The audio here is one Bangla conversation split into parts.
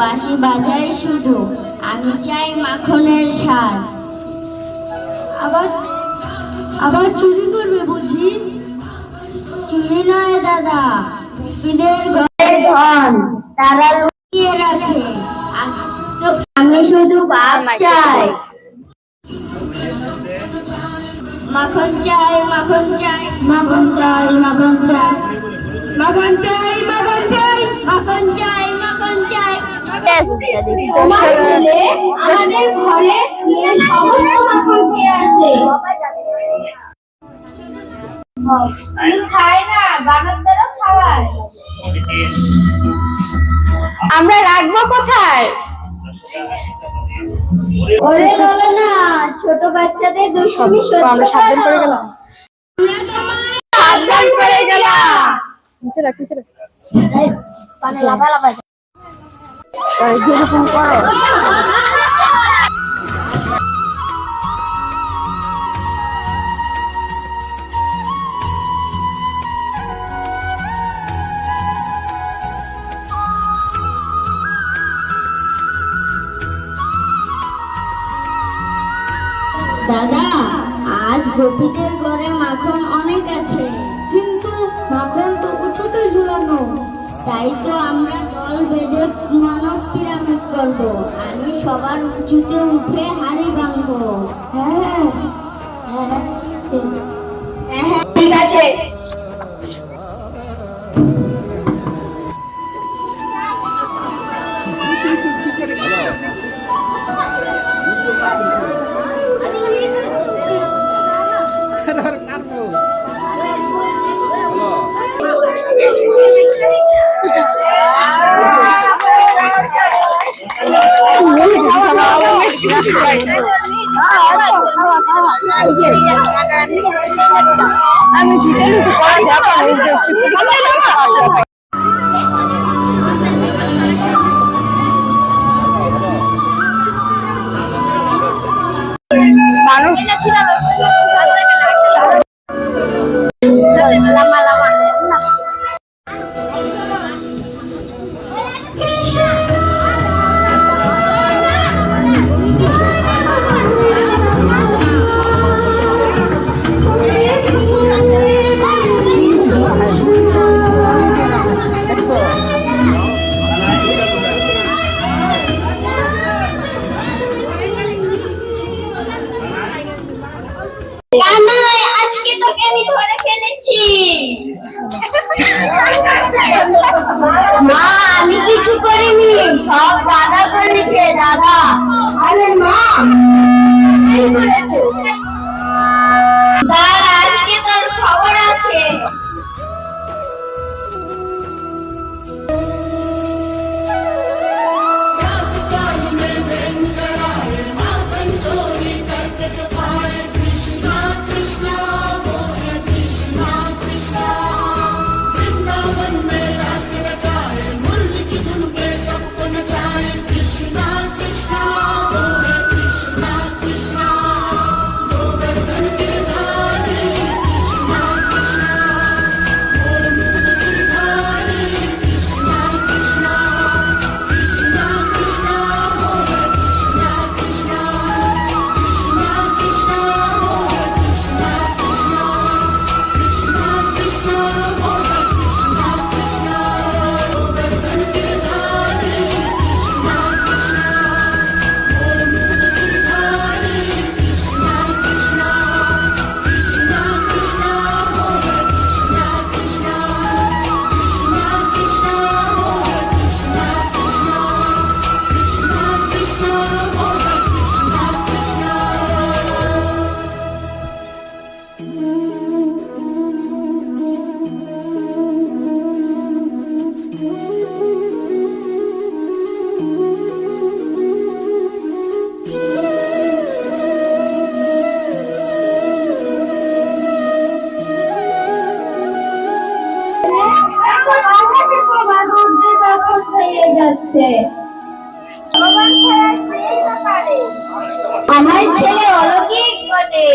বাঁশি বাজাই শুধু, আমি চাই মাখনের স্বাদ। আবার আবার চুরি করবে বুঝি? চুরি নয় দাদা গোপীদের ঘরের ধন, তারা লুকিয়ে রাখে। আমি শুধু বাপ চাই। মাখন চাই মাখন চাই মাখন চাই মাখন চাই। মাখন চাই মাখন চাই মাখন চাই মাখন চাই। আমরা রাখব কোথায়? ওরে বলো না ছোট বাচ্চাদের দুষ্টুমি সহ্য সাবধান করে। গেলাম। সাবধান করে গেলাম। নিচে রাখ নিচে রাখ। আর যেরকম করো দাদা, আজ গোপীদের ঘরে মাখন অনেক আছে, কিন্তু মাখন তো উঁচুতে ঝুলানো। তাই তো আমরা দল বেঁধে করব আমি সবার উঁচুতে উঠে হাড়ি ভাঙবো। হ্যাঁ। হ্যাঁ ঠিক আছে। আমি ঢুকে লুচি মানুষ আজকে আমি মা আমি কিছু করিনি সব দাদা করেছে দাদা মা যাচ্ছে আমার ছেলে অলৌকিক বটে।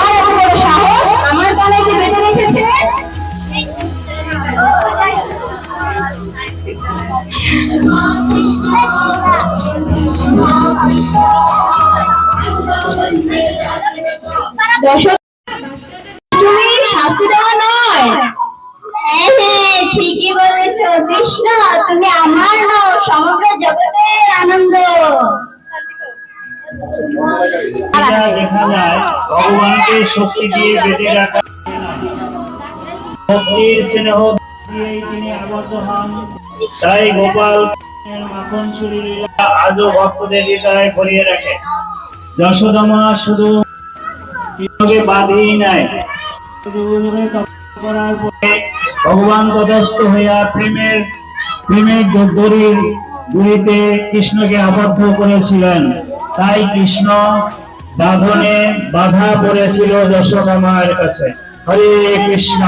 আর দর্শক, তুমি শাস্তি দেওয়া নয়। হ্যাঁ হ্যাঁ ঠিকই বলেছ, কৃষ্ণ, তুমি আমার নও, সমগ্র জগতের আনন্দ। ভগবানকে শক্তি দিয়ে বেঁধে রাখা ভক্তির স্নেহ তিনি হন। তাই গোপাল মাখন শরীরা আজও ভক্তদের হৃদয়ে ভরিয়ে রাখে। যশোদামা শুধু বাঁধেই নাই। করার পরে ভগবান তদস্থ হইয়া প্রেমের প্রেমের দড়ির দড়িতে কৃষ্ণকে আবদ্ধ করেছিলেন, তাই কৃষ্ণ বাঁধনে বাধা পড়েছিল যশোদা মায়ের কাছে। হরে কৃষ্ণ।